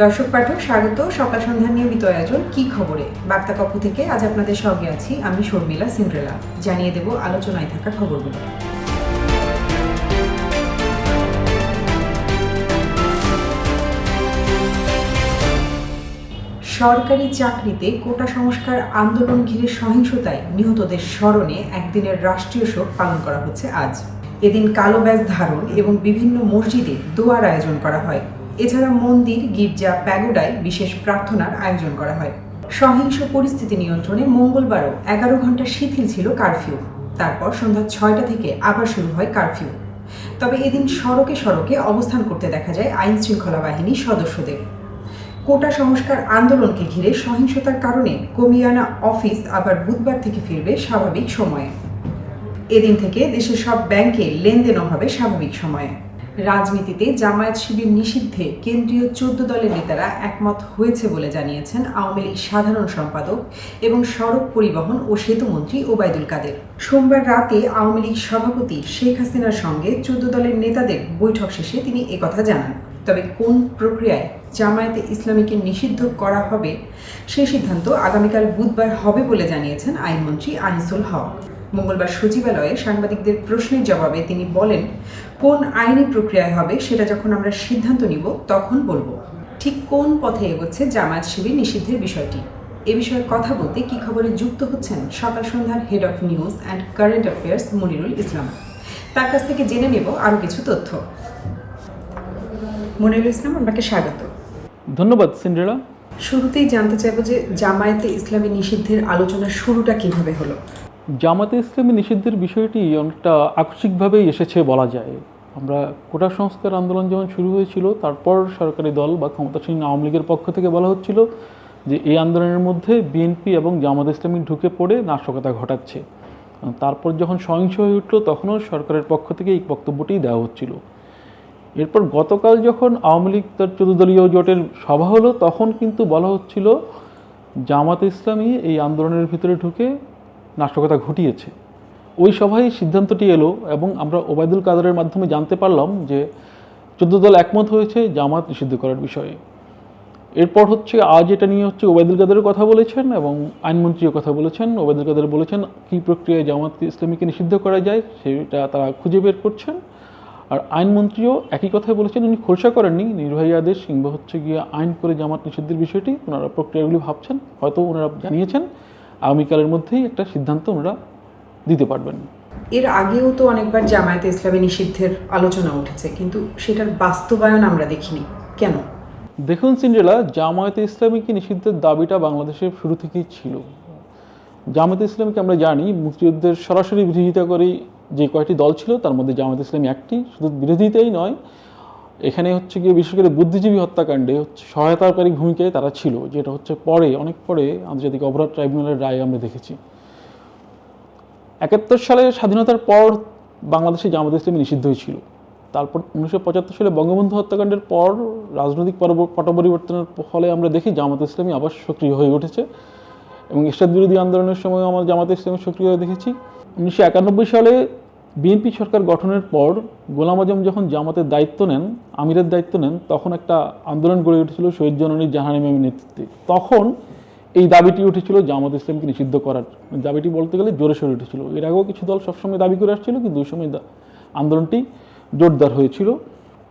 দর্শক পাঠক, স্বাগত। সকাল সন্ধ্যার নিয়মিত আয়োজন। কি খবরে? বার্তা কক্ষ থেকে আজ আপনাদের সঙ্গে আছি আমি শর্মিলা সিন্ড্রেলা। জানিয়ে দেব আলোচনায় থাকা খবরগুলো। সরকারি চাকরিতে কোটা সংস্কার আন্দোলন ঘিরে সহিংসতায় নিহতদের স্মরণে একদিনের রাষ্ট্রীয় শোক পালন করা হচ্ছে আজ। এদিন কালো ব্যাজ ধারণ এবং বিভিন্ন মসজিদে দোয়ার আয়োজন করা হয়। এছাড়া মন্দির, গির্জা প্যাগোডায় বিশেষ প্রার্থনার আয়োজন করা হয়। সহিংস পরিস্থিতি নিয়ন্ত্রণে মঙ্গলবারও এগারো ঘণ্টা শিথিল ছিল কারফিউ। তারপর সন্ধ্যা ছয়টা থেকে আবার শুরু হয় কারফিউ। তবে এদিন সড়কে সড়কে অবস্থান করতে দেখা যায় আইন শৃঙ্খলা বাহিনীর সদস্যদের। কোটা সংস্কার আন্দোলনকে ঘিরে সহিংসতার কারণে কমিয়ানা অফিস আবার বুধবার থেকে ফিরবে স্বাভাবিক সময়ে। এদিন থেকে দেশের সব ব্যাংকে লেনদেনও হবে স্বাভাবিক সময়ে। রাজনীতিতে জামায়াত শিবির নিষিদ্ধে কেন্দ্রীয় চোদ্দ দলের নেতারা একমত হয়েছে বলে জানিয়েছেন আওয়ামী লীগ সাধারণ সম্পাদক এবং সড়ক পরিবহন ও সেতুমন্ত্রী ওবায়দুল কাদের। সোমবার রাতে আওয়ামী লীগ সভাপতি শেখ হাসিনার সঙ্গে চোদ্দ দলের নেতাদের বৈঠক শেষে তিনি একথা জানান। তবে কোন প্রক্রিয়ায় জামায়াতে ইসলামীকে নিষিদ্ধ করা হবে সেই সিদ্ধান্ত আগামীকাল বুধবার হবে বলে জানিয়েছেন আইনমন্ত্রী আনিসুল হক। মঙ্গলবার সচিবালয়ে সাংবাদিকদের প্রশ্নের জবাবে তিনি বলেন কোন আইনি প্রক্রিয়ায় হবে সেটা যখন আমরা সিদ্ধান্ত নিব তখন বলব। ঠিক কোন পথে এগোচ্ছে জামায়াত শিবির নিষিদ্ধের বিষয়টি? এ বিষয়ে কথা বলতে কি খবরে যুক্ত হচ্ছেন সকাল সন্ধ্যার head of news and current affairs Monirul Islam. তার কাছ থেকে জেনে নেব আরও কিছু তথ্য। মনিরুল ইসলাম আপনাকে স্বাগত। ধন্যবাদ সিন্ড্রেলা। শুরুতেই জানতে চাইব যে জামায়াতে ইসলামী নিষিদ্ধের আলোচনার শুরুটা কীভাবে হলো? জামাতে ইসলামী নিষিদ্ধের বিষয়টি অনেকটা আকস্মিকভাবেই এসেছে বলা যায়। আমরা কোটা সংস্কার আন্দোলন যখন শুরু হয়েছিল, তারপর সরকারি দল বা ক্ষমতাসীন আওয়ামী লীগের পক্ষ থেকে বলা হচ্ছিল যে এই আন্দোলনের মধ্যে বিএনপি এবং জামাত ইসলামী ঢুকে পড়ে নাশকতা ঘটাচ্ছে। তারপর যখন সহিংস হয়ে উঠল, তখনও সরকারের পক্ষ থেকে এই বক্তব্যটি দেওয়া হচ্ছিল। এরপর গতকাল যখন আওয়ামী লীগ তার চতুর্দলীয় জোটের সভা হলো, তখন কিন্তু বলা হচ্ছিল, জামাত ইসলামী এই আন্দোলনের ভিতরে ঢুকে নাশকতা ঘটিয়েছে। ওই সভায় সিদ্ধান্তটি এলো এবং আমরা ওবায়দুল কাদারের মাধ্যমে জানতে পারলাম যে চোদ্দ দল একমত হয়েছে জামাত নিষিদ্ধ করার বিষয়ে। এরপর হচ্ছে আজ এটা নিয়ে হচ্ছে ওবায়দুল কাদেরের কথা বলেছেন এবং আইনমন্ত্রীও কথা বলেছেন। ওবায়দুল কাদের বলেছেন কী প্রক্রিয়ায় জামাত ইসলামীকে নিষিদ্ধ করা যায় সেটা তারা খুঁজে বের করছেন। আর আইনমন্ত্রীও একই কথাই বলেছেন, উনি খোলসা করেননি। নির্বাহী আদেশ কিংবা হচ্ছে গিয়ে আইন করে জামাত নিষিদ্ধের বিষয়টি ওনারা প্রক্রিয়াগুলি ভাবছেন, হয়তো ওনারা জানিয়েছেন। আগামীকালের মধ্যেই একটা সিদ্ধান্ত ওনারা দিতে পারবেন। এর আগেও তো অনেকবার জামায়াতে ইসলামী নিষিদ্ধের আলোচনা উঠেছে কিন্তু সেটার বাস্তবায়ন আমরা দেখিনি। কেন? দেখুন সিন্ড্রেলা জামায়াতে ইসলামীকে নিষিদ্ধের দাবিটা বাংলাদেশের শুরু থেকেই ছিল? জামায়াতে ইসলামীকে আমরা জানি মুক্তিযুদ্ধের সরাসরি বিরোধিতা করে যে কয়েকটি দল ছিল তার মধ্যে জামায়াত ইসলামী একটি। শুধু বিরোধিতাই নয় এখানে হচ্ছে গিয়ে বিশেষ করে বুদ্ধিজীবী হত্যাকাণ্ডে হচ্ছে সহায়তাকারী ভূমিকায় তারা ছিল, যেটা হচ্ছে পরে, অনেক পরে আন্তর্জাতিক অপরাধ ট্রাইব্যুনালের রায় আমরা দেখেছি। একাত্তর সালে স্বাধীনতার পর বাংলাদেশে জামাত ইসলামী নিষিদ্ধ হয়েছিল। তারপর উনিশশো পঁচাত্তর সালে বঙ্গবন্ধু হত্যাকাণ্ডের পর রাজনৈতিক পট পরিবর্তনের ফলে আমরা দেখি জামাত ইসলামী আবার সক্রিয় হয়ে উঠেছে এবং এরশাদ বিরোধী আন্দোলনের সময় আমরা জামাত ইসলামী সক্রিয় হয়ে দেখেছি। উনিশশো একানব্বই সালে বিএনপি সরকার গঠনের পর গোলাম আজম যখন জামাতের দায়িত্ব নেন, আমিরের দায়িত্ব নেন, তখন একটা আন্দোলন গড়ে উঠেছিল শহীদ জননী জাহান ইমামের নেতৃত্বে। তখন এই দাবিটি উঠেছিল জামাত ইসলামকে নিষিদ্ধ করার। দাবিটি বলতে গেলে জোরে সরে উঠেছিল। এর আগেও কিছু দল সবসময় দাবি করে আসছিল, কিন্তু ওই সময় আন্দোলনটি জোরদার হয়েছিল।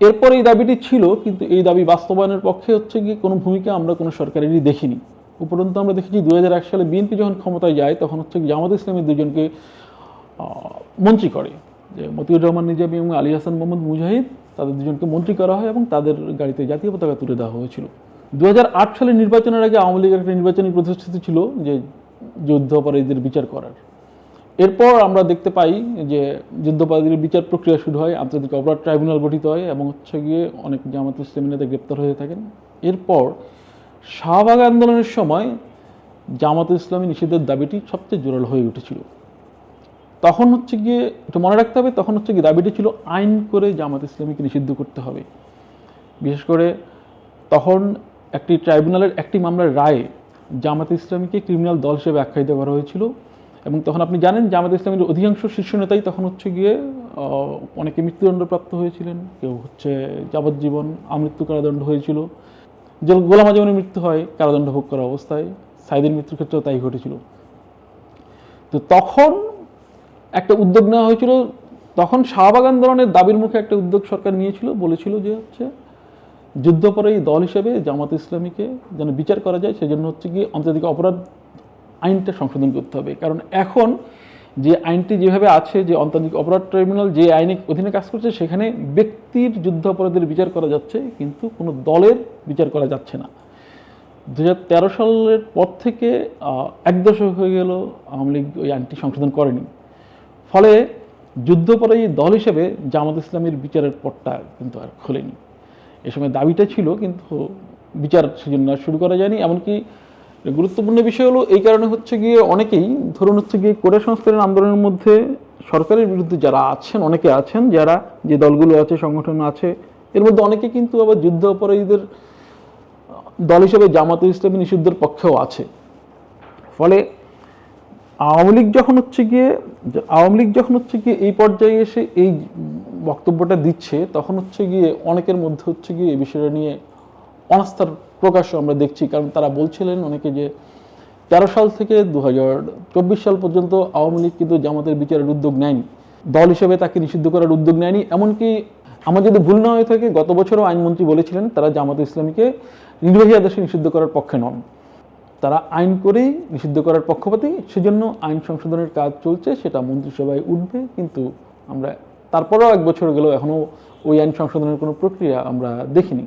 এরপর এই দাবিটি ছিল, কিন্তু এই দাবি বাস্তবায়নের পক্ষে হচ্ছে গিয়ে কোনো ভূমিকা আমরা কোনো সরকারেরই দেখিনি। উপরন্তু আমরা দেখেছি দুহাজার এক সালে বিএনপি যখন ক্ষমতায় যায়, তখন হচ্ছে জামাত ইসলামের দুজনকে মন্ত্রী করে। যে মতিউর রহমান নিজামী এবং আলী হাসান মোহাম্মদ মুজাহিদ, তাদের দুজনকে মন্ত্রী করা হয় এবং তাদের গাড়িতে জাতীয় পতাকা তুলে দেওয়া হয়েছিল। দু হাজার আট সালের নির্বাচনের আগে আওয়ামী লীগের একটা নির্বাচনী প্রতিশ্রুতি ছিল, যে যুদ্ধাপরাধীদের বিচার করার। এরপর আমরা দেখতে পাই যে যুদ্ধবাদীর বিচার প্রক্রিয়া শুরু হয়, আন্তর্জাতিক অপরাধ ট্রাইব্যুনাল গঠিত হয় এবং হচ্ছে গিয়ে অনেক জামাত ইসলামী নেতা গ্রেপ্তার হয়ে থাকেন। এরপর শাহবাগ আন্দোলনের সময় জামাত ইসলামী নিষিদ্ধের দাবিটি সবচেয়ে জোরালো হয়ে উঠেছিল। তখন হচ্ছে গিয়ে একটু মনে রাখতে হবে, তখন হচ্ছে গিয়ে দাবিটি ছিল আইন করে জামাত ইসলামীকে নিষিদ্ধ করতে হবে। বিশেষ করে তখন একটি ট্রাইব্যুনালের একটি মামলার রায়ে জামাত ইসলামীকে ক্রিমিনাল দল হিসেবে আখ্যায়িত করা হয়েছিল এবং তখন আপনি জানেন জামাত ইসলামের অধিকাংশ শীর্ষ নেতাই তখন হচ্ছে গিয়ে অনেকে মৃত্যুদণ্ডপ্রাপ্ত হয়েছিলেন, কেউ হচ্ছে যাবজ্জীবন আমৃত্যু কারাদণ্ড হয়েছিল, যে গোলাম আজমের মৃত্যু হয় কারাদণ্ড ভোগ করা অবস্থায়, সাইদের মৃত্যুর ক্ষেত্রেও তাই ঘটেছিল। তো তখন একটা উদ্যোগ নেওয়া হয়েছিল, তখন শাহবাগ আন্দোলনের দাবির মুখে একটা উদ্যোগ সরকার নিয়েছিল, বলেছিল যে হচ্ছে, যুদ্ধপরায়ী দল হিসেবে জামাত ইসলামীকে যেন বিচার করা যায়, সেজন্য হচ্ছে কি আন্তর্জাতিক অপরাধ আইনটা সংশোধন করতে হবে। কারণ এখন যে আইনটি যেভাবে আছে, যে আন্তর্জাতিক অপরাধ ট্রাইব্যুনাল যে আইনে অধীনে কাজ করছে, সেখানে ব্যক্তির যুদ্ধ অপরাধের বিচার করা যাচ্ছে, কিন্তু কোনো দলের বিচার করা যাচ্ছে না। দু হাজার তেরো সালের পর থেকে এক দশক হয়ে গেল, আওয়ামী লীগ ওই আইনটি সংশোধন করেনি। ফলে যুদ্ধপরায়ী দল হিসেবে জামাত ইসলামের বিচারের পথটা কিন্তু আর খোলেনি। এ সময় দাবিটা ছিল কিন্তু বিচার সেজন্য শুরু করা যায়নি। এমনকি গুরুত্বপূর্ণ বিষয় হলো, এই কারণে হচ্ছে গিয়ে অনেকেই, ধরুন হচ্ছে গিয়ে কোটা সংস্কারের আন্দোলনের মধ্যে সরকারের বিরুদ্ধে যারা আছেন, অনেকে আছেন, যারা যে দলগুলো আছে, সংগঠন আছে, এর মধ্যে অনেকে কিন্তু আবার যুদ্ধ অপরাধীদের দল হিসেবে জামাতুল ইসলামী নিষিদ্ধের পক্ষেও আছে। ফলে আওয়ামী লীগ যখন হচ্ছে গিয়ে, আওয়ামী লীগ যখন হচ্ছে গিয়ে এই পর্যায়ে এসে এই বক্তব্যটা দিচ্ছে, তখন হচ্ছে গিয়ে অনেকের মধ্যে হচ্ছে গিয়ে এই বিষয়টা নিয়ে অনাস্থার প্রকাশ আমরা দেখছি। কারণ তারা বলছিলেন অনেকে যে, তেরো সাল থেকে দু হাজার চব্বিশ সাল পর্যন্ত আওয়ামী লীগ কিন্তু জামাতের বিচারের উদ্যোগ নেয়নি। দল হিসেবে তাকে নিষিদ্ধ করার উদ্যোগ নেয়নি। এমনকি আমার যদি ভুল না হয়ে থাকে, গত বছরও আইনমন্ত্রী বলেছিলেন, তারা জামাত ইসলামীকে নির্বাহী আদেশে নিষিদ্ধ করার পক্ষে নন। তারা আইন করেই নিষিদ্ধ করার পক্ষপাতী, সেজন্য আইন সংশোধনের কাজ চলছে, সেটা মন্ত্রিসভায় উঠবে, কিন্তু আমরা তারপরেও এক বছর গেলেও এখনও ওই আইন সংশোধনের কোনো প্রক্রিয়া আমরা দেখিনি।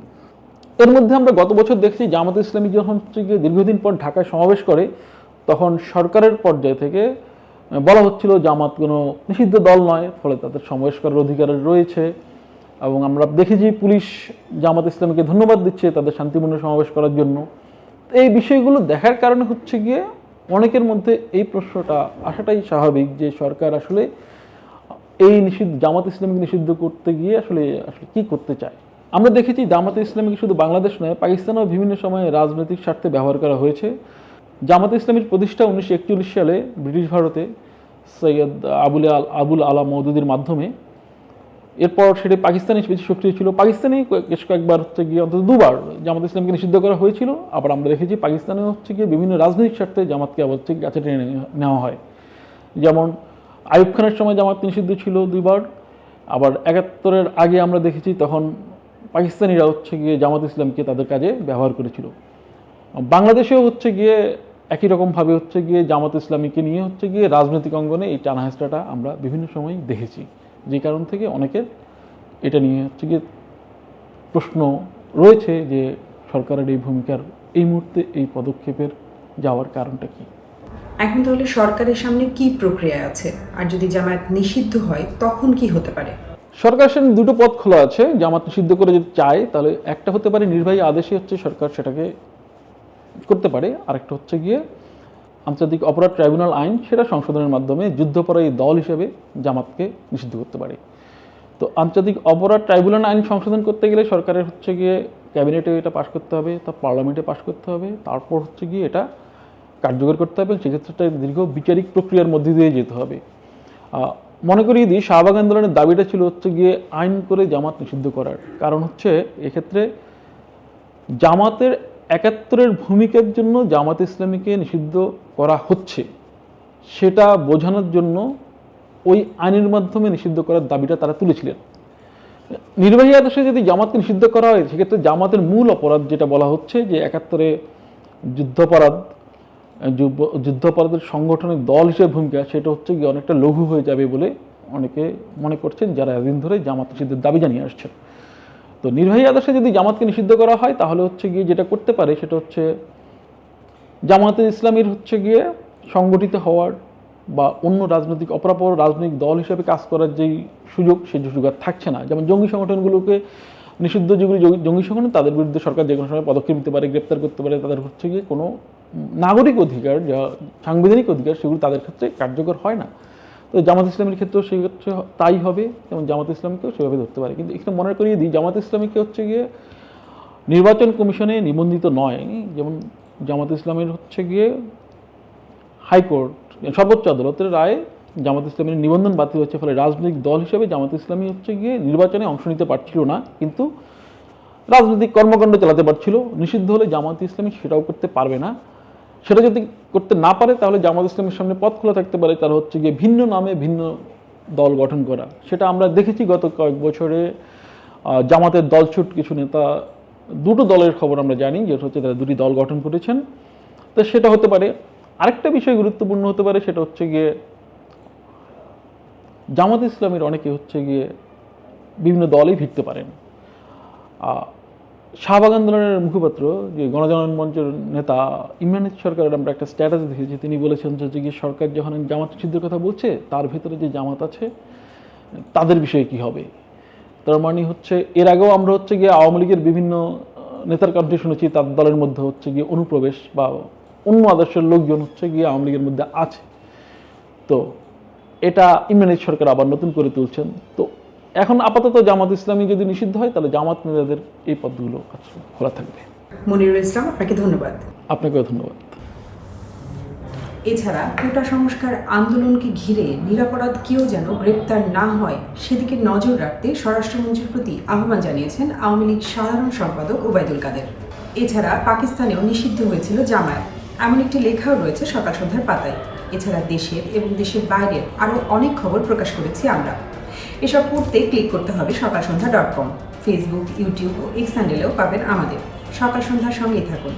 এর মধ্যে আমরা গত বছর দেখছি, জামাত ইসলামী যখন গিয়ে দীর্ঘদিন পর ঢাকায় সমাবেশ করে, তখন সরকারের পর্যায় থেকে বলা হচ্ছিল জামাত কোনো নিষিদ্ধ দল নয়, ফলে তাদের সমাবেশ করার অধিকার রয়েছে এবং আমরা দেখেছি পুলিশ জামাত ইসলামীকে ধন্যবাদ দিচ্ছে তাদের শান্তিপূর্ণ সমাবেশ করার জন্য। এই বিষয়গুলো দেখার কারণে হচ্ছে গিয়ে অনেকের মধ্যে এই প্রশ্নটা আসাটাই স্বাভাবিক যে সরকার আসলে এই নিষিদ্ধ, জামাত ইসলামীকে নিষিদ্ধ করতে গিয়ে আসলে আসলে কী করতে চায়। আমরা দেখেছি জামাত ইসলামীকে শুধু বাংলাদেশ নয়, পাকিস্তানেও বিভিন্ন সময়ে রাজনৈতিক স্বার্থে ব্যবহার করা হয়েছে। জামাত ইসলামীর প্রতিষ্ঠা উনিশশো একচল্লিশ সালে ব্রিটিশ ভারতে সৈয়দ আবুল আল, আবুল আলা মৌদুদির মাধ্যমে এরপর সেটি পাকিস্তানে বেশি সক্রিয় ছিল। পাকিস্তানে বেশ কয়েকবার হচ্ছে গিয়ে অন্তত দুবার জামাত ইসলামকে নিষিদ্ধ করা হয়েছিল। আবার আমরা দেখেছি পাকিস্তানে হচ্ছে গিয়ে বিভিন্ন রাজনৈতিক স্বার্থে জামাতকে আবার হচ্ছে কাছে টেনে নেওয়া হয়। যেমন আইয়ুব খানের সময় জামাত নিষিদ্ধ ছিল দুইবার। আবার একাত্তরের আগে আমরা দেখেছি তখন পাকিস্তানিরা হচ্ছে গিয়ে জামাত ইসলামকে তাদের কাজে ব্যবহার করেছিল। বাংলাদেশেও হচ্ছে গিয়ে একই রকমভাবে হচ্ছে গিয়ে জামাত ইসলামীকে নিয়ে হচ্ছে গিয়ে রাজনৈতিক অঙ্গনে এই টানাহেসরাটা আমরা বিভিন্ন সময় দেখেছি। যে কারণ থেকে অনেকের এটা নিয়ে হচ্ছে গিয়ে প্রশ্ন রয়েছে যে সরকারের এই ভূমিকার এই মুহূর্তে এই পদক্ষেপের যাওয়ার কারণটা কি? এখন তাহলে সরকারের সামনে কি প্রক্রিয়া আছে? আর যদি জামায়াত নিষিদ্ধ হয় তখন কি হতে পারে? সরকার সামনে দুটো পথ খোলা আছে। জামাত নিষিদ্ধ করে যদি চায় তাহলে একটা হতে পারে নির্বাহী আদেশে হচ্ছে সরকার সেটাকে করতে পারে। আরেকটা হচ্ছে গিয়ে আন্তর্জাতিক অপরাধ ট্রাইব্যুনাল আইন সেটা সংশোধনের মাধ্যমে যুদ্ধপরায়ী দল হিসেবে জামাতকে নিষিদ্ধ করতে পারে। তো আন্তর্জাতিক অপরাধ ট্রাইব্যুনাল আইন সংশোধন করতে গেলে সরকারের হচ্ছে গিয়ে ক্যাবিনেটে এটা পাশ করতে হবে, তা পার্লামেন্টে পাশ করতে হবে, তারপর হচ্ছে গিয়ে এটা কার্যকর করতে হবে, সেক্ষেত্রে দীর্ঘ বিচারিক প্রক্রিয়ার মধ্যে দিয়ে যেতে হবে। মনে করি দিই, শাহবাগ আন্দোলনের দাবিটা ছিল হচ্ছে গিয়ে আইন করে জামাত নিষিদ্ধ করার। কারণ হচ্ছে এক্ষেত্রে জামাতের একাত্তরের ভূমিকার জন্য জামাত ইসলামীকে নিষিদ্ধ করা হচ্ছে, সেটা বোঝানোর জন্য ওই আইনের মাধ্যমে নিষিদ্ধ করার দাবিটা তারা তুলেছিলেন। নির্বাহী আদেশে যদি জামাতকে নিষিদ্ধ করা হয়, সেক্ষেত্রে জামাতের মূল অপরাধ যেটা বলা হচ্ছে যে একাত্তরে যুদ্ধাপরাধ যুদ্ধাপরাধের সংগঠনের দল হিসেবে ভূমিকা, সেটা হচ্ছে গিয়ে অনেকটা লঘু হয়ে যাবে বলে অনেকে মনে করছেন, যারা এতদিন ধরে জামাত নিষিদ্ধের দাবি জানিয়ে আসছেন। তো নির্বাহী আদেশে যদি জামাতকে নিষিদ্ধ করা হয়, তাহলে হচ্ছে গিয়ে যেটা করতে পারে সেটা হচ্ছে জামাতে ইসলামীর হচ্ছে গিয়ে সংগঠিত হওয়ার বা অন্য রাজনৈতিক অপরাপর রাজনৈতিক দল হিসেবে কাজ করার যেই সুযোগ, সেই সুযোগ আর থাকছে না। যেমন জঙ্গি সংগঠনগুলোকে নিষিদ্ধ যেগুলি জঙ্গি সংগঠন, তাদের বিরুদ্ধে সরকার যে কোনো সময় পদক্ষেপ নিতে পারে, গ্রেপ্তার করতে পারে, তাদের হচ্ছে গিয়ে কোনো নাগরিক অধিকার, যা সাংবিধানিক অধিকার, সেগুলো তাদের ক্ষেত্রে কার্যকর হয় না। তো জামাত ইসলামের ক্ষেত্রেও সেই ক্ষেত্রে তাই হবে, যেমন জামাত ইসলামকেও সেভাবে ধরতে পারে। কিন্তু এখানে মনে করিয়ে দিই, জামাত ইসলামীকে হচ্ছে গিয়ে নির্বাচন কমিশনে নিবন্ধিত নয়। যেমন জামাত ইসলামের হচ্ছে গিয়ে হাইকোর্ট, সর্বোচ্চ আদালতের রায়ে জামাত ইসলামের নিবন্ধন বাতিল হচ্ছে ফলে রাজনৈতিক দল হিসেবে জামাত ইসলামী হচ্ছে গিয়ে নির্বাচনে অংশ নিতে পারছিল না। কিন্তু রাজনৈতিক কর্মকাণ্ড চালাতে পারছিল। নিষিদ্ধ হলে জামাত ইসলামী সেটাও করতে পারবে না। সেটা যদি করতে না পারে, তাহলে জামাত ইসলামের সামনে পথ খোলা থাকতে পারে। তার হচ্ছে গিয়ে ভিন্ন নামে ভিন্ন দল গঠন করা। সেটা আমরা দেখেছি গত কয়েক বছরে জামাতের দলছুট কিছু নেতা, দুটো দলের খবর আমরা জানি, যেটা হচ্ছে তারা দুটি দল গঠন করেছেন। তো সেটা হতে পারে। আরেকটা বিষয় গুরুত্বপূর্ণ হতে পারে, সেটা হচ্ছে গিয়ে জামাত ইসলামের অনেকে হচ্ছে গিয়ে বিভিন্ন দলেই ভিড়তে পারেন। শাহবাগ আন্দোলনের মুখপাত্র, যে গণজাগরণ মঞ্চের নেতা ইমরান সরকারের আমরা একটা স্ট্যাটাস দেখেছি তিনি বলেছেন যে যে সরকার যখন জামাত সিদ্ধের কথা বলছে, তার ভিতরে যে জামাত আছে, তাদের বিষয়ে কি হবে? তার মানে হচ্ছে, এর আগেও আমরা হচ্ছে গিয়ে আওয়ামী লীগের বিভিন্ন নেতার কণ্ঠে শুনেছি, তার দলের মধ্যে হচ্ছে গিয়ে অনুপ্রবেশ বা অন্য আদর্শের লোকজন হচ্ছে গিয়ে আওয়ামী লীগের মধ্যে আছে। তো এটা ইমরান সরকার আবার নতুন করে তুলছেন। তো এখন আপাতত জামাত ইসলামী যদি নিষিদ্ধ হয় তাহলে জামাত নেতাদের এই পদগুলো খোলা থাকবে। মনিরুল ইসলাম আপনাকে ধন্যবাদ। আপনাকেও ধন্যবাদ। এছাড়া কোটা সংস্কার আন্দোলনকে ঘিরে নিরাপরাধ কেউ যেন গ্রেপ্তার না হয় সেদিকে নজর রাখতে স্বরাষ্ট্রমন্ত্রীর প্রতি আহ্বান জানিয়েছেন আওয়ামী লীগ সাধারণ সম্পাদক ওবায়দুল কাদের। এছাড়া পাকিস্তানেও নিষিদ্ধ হয়েছিল জামায়াত। এমন একটি লেখাও রয়েছে সকাল সন্ধ্যার পাতায়। এছাড়া দেশের এবং দেশের বাইরের আরও অনেক খবর প্রকাশ করেছি আমরা। এসব করতে ক্লিক করতে হবে Sokal Sondhya dot com. Facebook YouTube ও এক্স পাবেন আমাদের। সকাল সন্ধ্যার সঙ্গেই থাকুন।